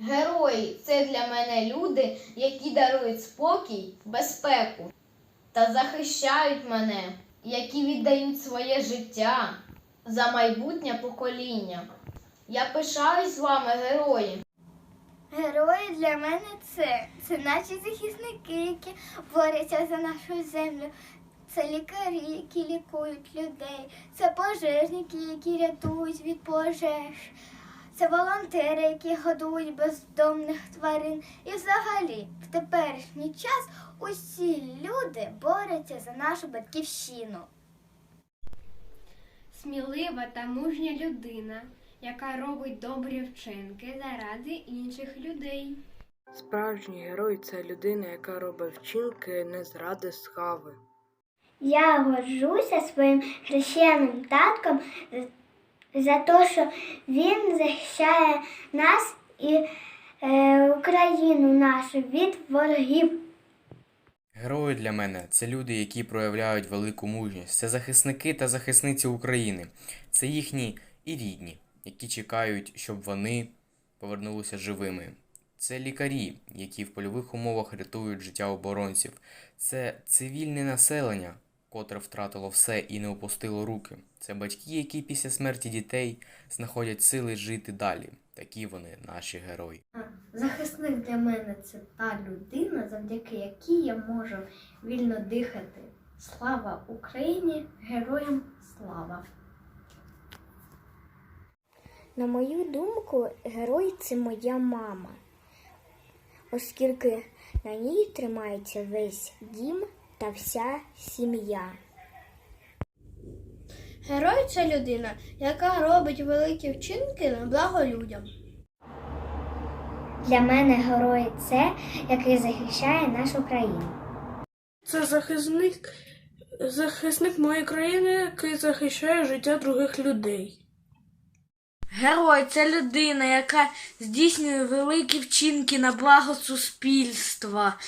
Герої це для мене люди, які дарують спокій, безпеку та захищають мене, які віддають своє життя за майбутнє покоління. Я пишаюсь вами, герої. Герої для мене це. Це наші захисники, які борються за нашу землю. Це лікарі, які лікують людей. Це пожежники, які рятують від пожеж. Це волонтери, які годують бездомних тварин. І взагалі, в теперішній час усі люди борються за нашу батьківщину. Смілива та мужня людина, яка робить добрі вчинки заради інших людей. Справжній герой це людина, яка робить вчинки не зради схави. Я горжуся своїм хрещеним татком за те, що він захищає нас і е, Україну нашу від ворогів. Герої для мене це люди, які проявляють велику мужність. Це захисники та захисниці України. Це їхні і рідні, які чекають, щоб вони повернулися живими. Це лікарі, які в польових умовах рятують життя оборонців. Це цивільне населення, котре втратило все і не опустило руки. Це батьки, які після смерті дітей знаходять сили жити далі. Такі вони наші герої. Захисник для мене це та людина, завдяки якій я можу вільно дихати. Слава Україні! Героям слава! На мою думку, герой це моя мама, оскільки на ній тримається весь дім та вся сім'я. Герой це людина, яка робить великі вчинки на благо людям. Для мене герой це, який захищає нашу країну. Це захисник, захисник моєї країни, який захищає життя других людей. Герой це людина, яка здійснює великі вчинки на благо суспільства.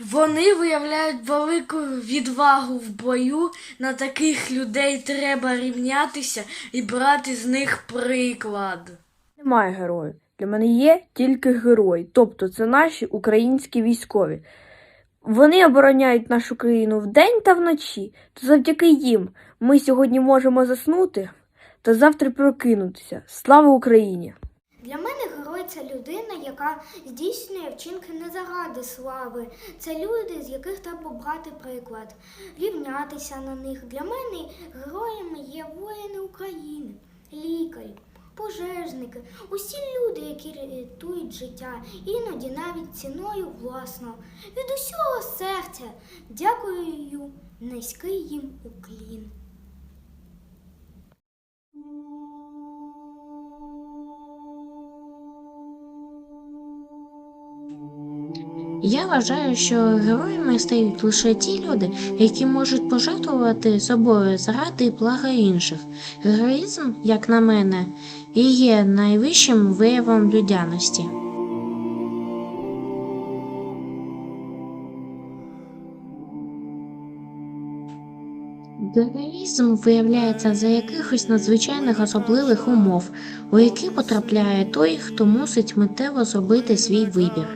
Вони виявляють велику відвагу в бою. На таких людей треба рівнятися і брати з них приклад. Немає героїв. Для мене є тільки герої, тобто це наші українські військові. Вони обороняють нашу країну вдень та вночі, то завдяки їм ми сьогодні можемо заснути та завтра прокинутися. Слава Україні! Це людина, яка здійснює вчинки не заради слави. Це люди, з яких треба брати приклад, рівнятися на них. Для мене героями є воїни України, лікарі, пожежники, усі люди, які рятують життя, іноді навіть ціною власного. Від усього серця дякую низький їм уклін. Я вважаю, що героями стають лише ті люди, які можуть пожертвувати собою заради блага інших. Героїзм, як на мене, і є найвищим виявом людяності. Героїзм виявляється за якихось надзвичайних особливих умов, у які потрапляє той, хто мусить миттєво зробити свій вибір.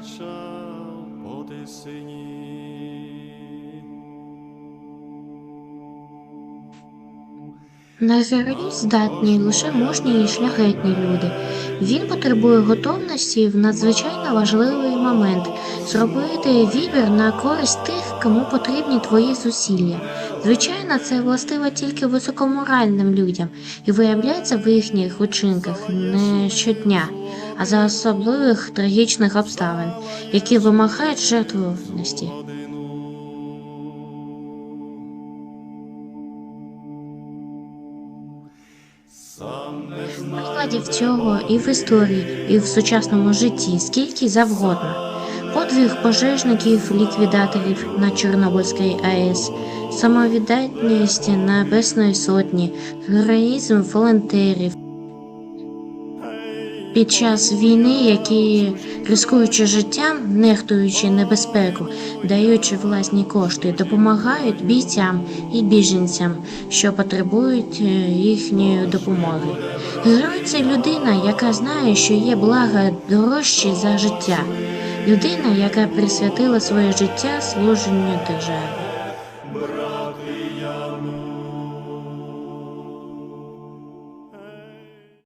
На героїзм здатні лише мужні і шляхетні люди. Він потребує готовності в надзвичайно важливий момент зробити вибір на користь тих, кому потрібні твої зусилля. Звичайно, це властиво тільки високоморальним людям і виявляється в їхніх учинках не щодня, а за особливих трагічних обставин, які вимагають жертвованості. Прикладів цього і в історії, і в сучасному житті скільки завгодно. Подвиг пожежників, ліквідаторів на Чорнобильській АЕС, самовіддатність Небесної Сотні, героїзм волонтерів, під час війни, які, рискуючи життям, нехтуючи небезпеку, даючи власні кошти, допомагають бійцям і біженцям, що потребують е, їхньої допомоги. Герой це людина, яка знає, що є блага дорожчі за життя. Людина, яка присвятила своє життя служенню державі.